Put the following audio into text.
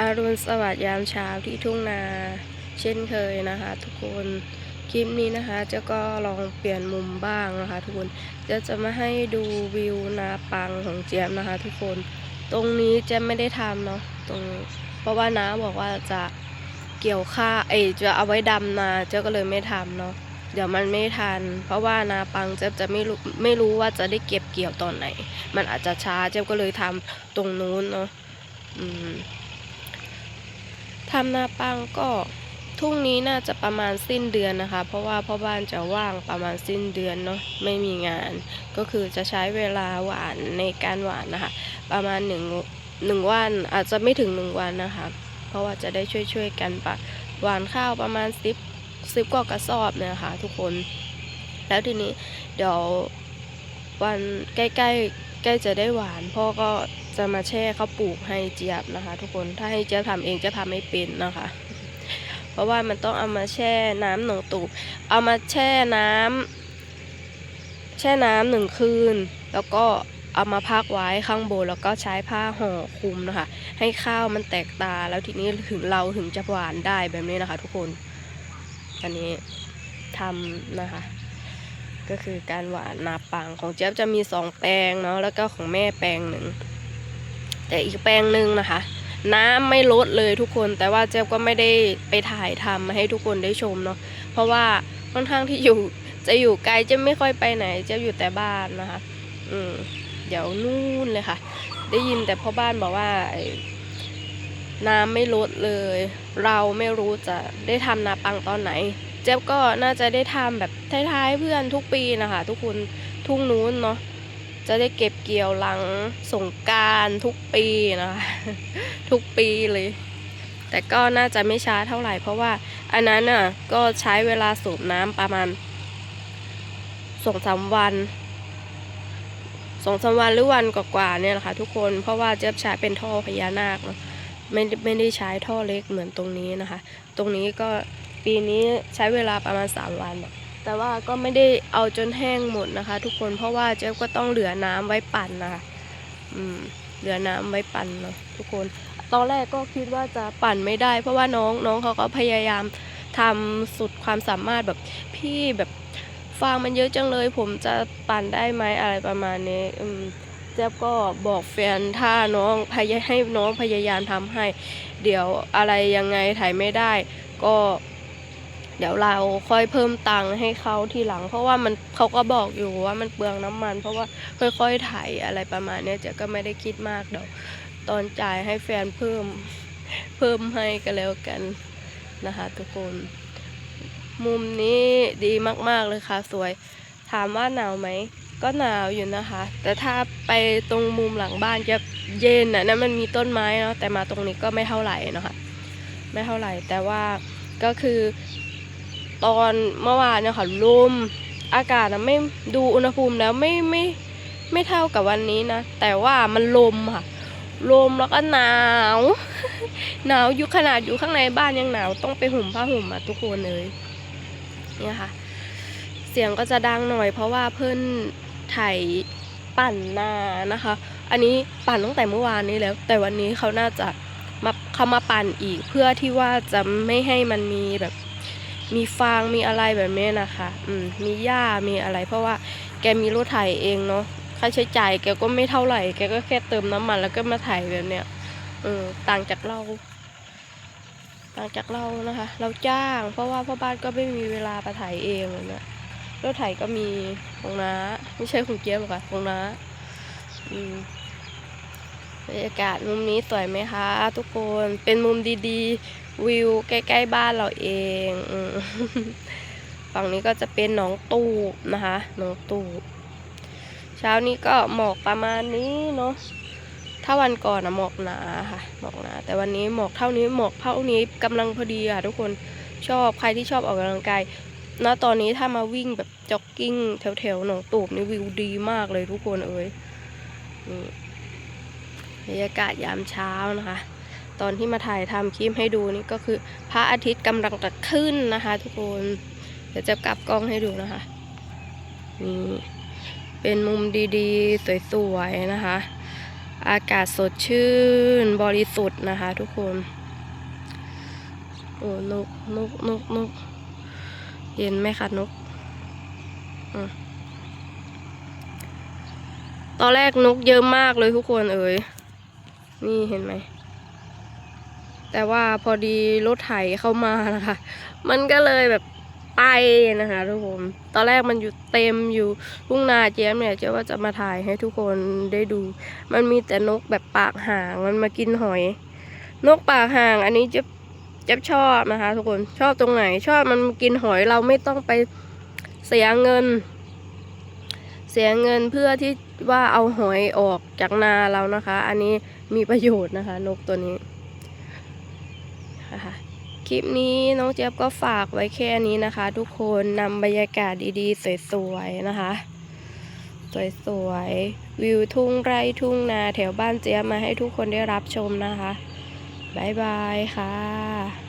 อารุณสวัสดิ์ยามเช้าที่ทุ่งนา เช่นเคยนะคะ ทุกคนคลิปนี้นะคะเจะก็ลองเปลี่ยนมุมบ้างนะคะ ทุกคนจะจะมาให้ดูวิวนาปังของเจี๊ยบนะคะ ทุกคนตรงนี้เจะไม่ได้ทำเนาะตรงเพราะว่าน้าบอกว่าจะเกี่ยวข้าเอจะเอาไว้ดำนาเจ้าก็เลยไม่ทำเนาะเดี๋ยวมันไม่ทัน เพราะว่านาปังเจ๊บจะไม่รู้ไม่รู้ว่าจะได้เก็บเกี่ยวตอนไหน มันอาจจะช้าเจ๊บก็เลยทำตรงนู้นเนาะอืม ทำนาปังก็ทุ่งนี้น่าจะประมาณสิ้นเดือนนะคะ เพราะว่าพ่อบ้านจะว่างประมาณสิ้นเดือนเนาะไม่มีงาน ก็คือจะใช้เวลาหวานในการหวานนะคะ ประมาณหนึ่งหนึ่งวันอาจจะไม่ถึงหนึ่งวันนะคะ เพราะว่าจะได้ช่วยๆกันปะหวานข้าวประมาณสิบสิบกว่ากระสอบเนี่ยค่ะทุกคน แล้วทีนี้เดี๋ยววันใกล้ๆใกล้จะได้หวานพ่อก็ จะมาแช่ข้าวปลูกให้เจี๊ยบนะคะ ทุกคนถ้าให้เจี๊ยบทำเองจะทำไม่เป็นนะคะ เพราะว่ามันต้องเอามาแช่น้ำหนองตูบเอามาแช่น้ำแช่น้ำหนึ่งคืน แล้วก็เอามาพักไว้ข้างบนแล้วก็ใช้ผ้าห่อคลุมนะคะ ให้ข้าวมันแตกตาแล้วทีนี้ถึงเราถึงจะหวานได้แบบนี้นะคะ ทุกคนอันนี้ทำนะคะ ก็คือการหวานนาปังของเจี๊ยบจะมีสองแปลงเนาะแล้วก็ของแม่แปลงหนึ่ง แต่อีกแปลงหนึ่งนะคะ น้ำไม่ลดเลยทุกคน แต่ว่าเจ๊ก็ไม่ได้ไปถ่ายทำให้ทุกคนได้ชมเนาะเพราะว่าค่อนข้างที่อยู่จะอยู่ไกลเจะไม่ค่อยไปไหนเจะอยู่แต่บ้านนะคะ อืมเดี๋ยวนู่นเลยค่ะ ได้ยินแต่พ่อบ้านบอกว่าน้ำไม่ลดเลย เราไม่รู้จะได้ทำนาปังตอนไหน เจ๊บก็น่าจะได้ทำแบบท้ายๆเพื่อนทุกปีนะคะ ทุกคนทุ่งนู้นเนาะ จะได้เก็บเกี่ยวหลังสงการทุกปีนะคะทุกปีเลย แต่ก็น่าจะไม่ช้าเท่าไหร่ เพราะว่าอันนั้นน่ะก็ใช้เวลาสูบน้ำประมาณสองสามวันสองสามวันหรือวันกว่าๆเนี่ยแหละค่ะทุกคนเพราะว่าเจ๊ยบใช้เป็นท่อพญานาคเนาะไม่ไม่ได้ใช้ท่อเล็กเหมือนตรงนี้นะคะ ตรงนี้ก็ปีนี้ใช้เวลาประมาณ3วันอะ แต่ว่าก็ไม่ได้เอาจนแห้งหมดนะคะ ทุกคนเพราะว่าเจ๊ก็ต้องเหลือน้ำไว้ปั่นนะคะอืมเหลือน้ำไว้ปั่นเนาะทุกคน ตอนแรกก็คิดว่าจะปั่นไม่ได้ เพราะว่าน้องน้องเขาก็พยายามทำสุดความสามารถแบบพี่แบบฟางมันเยอะจังเลย ผมจะปั่นได้ไหมอะไรประมาณนี้อืมเจ๊ก็บอกแฟนถ้าน้องพยายให้น้องพยายามทำให้ เดี๋ยวอะไรยังไงถ่ายไม่ได้ ก็ เดี๋ยวเราค่อยเพิ่มตังค์ให้เขาทีหลัง เพราะว่ามันเขาก็บอกอยู่ว่ามันเปลืองน้ำมัน เพราะว่าค่อยๆถ่ายอะไรประมาณเนี้ยเจ๊ก็ไม่ได้คิดมากเดี๋ยวตอนจ่ายให้แฟนเพิ่มเพิ่มให้ก็แล้วกันนะคะทุกคน มุมนี้ดีมากๆเลยค่ะสวย ถามว่าหนาวไหมก็หนาวอยู่นะคะ แต่ถ้าไปตรงมุมหลังบ้านจะเย็นอะนั่นมันมีต้นไม้เนาะแต่มาตรงนี้ก็ไม่เท่าไหร่นะคะไม่เท่าไหร่แต่ว่าก็คือ ตอนเมื่อวานเนี่ยค่ะลมอากาศนะไม่ดูอุณหภูมิแล้วไม่ไม่ไม่เท่ากับวันนี้นะ แต่ว่ามันลมค่ะ ลมแล้วก็หนาว หนาวอยู่ขนาดอยู่ข้างในบ้านยังหนาว ต้องไปห่มผ้าห่มอะทุกคนเลยเนี่ยค่ะ เสียงก็จะดังหน่อย เพราะว่าเพิ่นไถปั่นนานะคะ อันนี้ปั่นตั้งแต่เมื่อวานนี้แล้ว แต่วันนี้เขาน่าจะมาเขามาปั่นอีกเพื่อที่ว่าจะไม่ให้มันมีแบบ มีฟางมีอะไรแบบนี้นะคะ อืมมีหญ้ามีอะไร เพราะว่าแกมีรถไถเองเนาะค่าใช้จ่ายแกก็ไม่เท่าไหร่ แกก็แค่เติมน้ำมันแล้วก็มาไถแบบเนี้ยเออต่างจากเราต่างจากเรานะคะ เราจ้าง เพราะว่าพ่อบ้านก็ไม่มีเวลาไปไถเองแบบเนี้ยรถไถก็มีของน้าไม่ใช่ของเจี๊ยบหรอกค่ะของน้าอืมบรรยากาศมุมนี้สวยไหมคะ ทุกคนเป็นมุมดีๆ วิวใกล้ๆบ้านเราเองฝั่งนี้ก็จะเป็นหนองตูบนะคะหนองตูบเช้านี้ก็หมอกประมาณนี้เนาะถ้าวันก่อนอะหมอกหนาค่ะหมอกหนา แต่วันนี้หมอกเท่านี้หมอกเท่านี้กำลังพอดีค่ะทุกคนชอบใครที่ชอบออกกำลังกายณตอนนี้ถ้ามาวิ่งแบบจ็อกกิ้งแถวๆหนองตูบนี่วิวดีมากเลยทุกคนเอ้ยนี่บรรยากาศยามเช้านะคะ ตอนที่มาถ่ายทำคลิปให้ดูนี่ก็คือพระอาทิตย์กำลังจะขึ้นนะคะ ทุกคน เดี๋ยวจะกลับกล้องให้ดูนะคะนี่เป็นมุมดีๆ สวยๆนะคะ อากาศสดชื่นบริสุทธิ์นะคะ ทุกคนโอ้นกนกนกนกเย็นไหมคะนกอตอนแรกนกเยอะมากเลยทุกคนเอ่ยนี่เห็นไหม แต่ว่าพอดีรถไถเข้ามานะคะ มันก็เลยแบบไปนะคะทุกคน ตอนแรกมันอยู่เต็มอยู่ทุ่งนาเจี๊ยบเนี่ยเจ๊ว่าจะมาถ่ายให้ทุกคนได้ดู มันมีแต่นกแบบปากห่างมันมากินหอย นกปากห่างอันนี้เจ๊เจ๊ชอบนะคะ ทุกคนชอบตรงไหน ชอบมันกินหอยเราไม่ต้องไปเสียเงิน เสียเงินเพื่อที่ว่าเอาหอยออกจากนาเรานะคะ อันนี้มีประโยชน์นะคะ นกตัวนี้ คลิปนี้น้องเจี๊ยบก็ฝากไว้แค่นี้นะคะ ทุกคนนำบรรยากาศดีๆ สวยๆนะคะ สวยๆ วิวทุ่งไร่ทุ่งนาแถวบ้านเจี๊ยบมาให้ทุกคนได้รับชมนะคะ บ๊ายบายค่ะ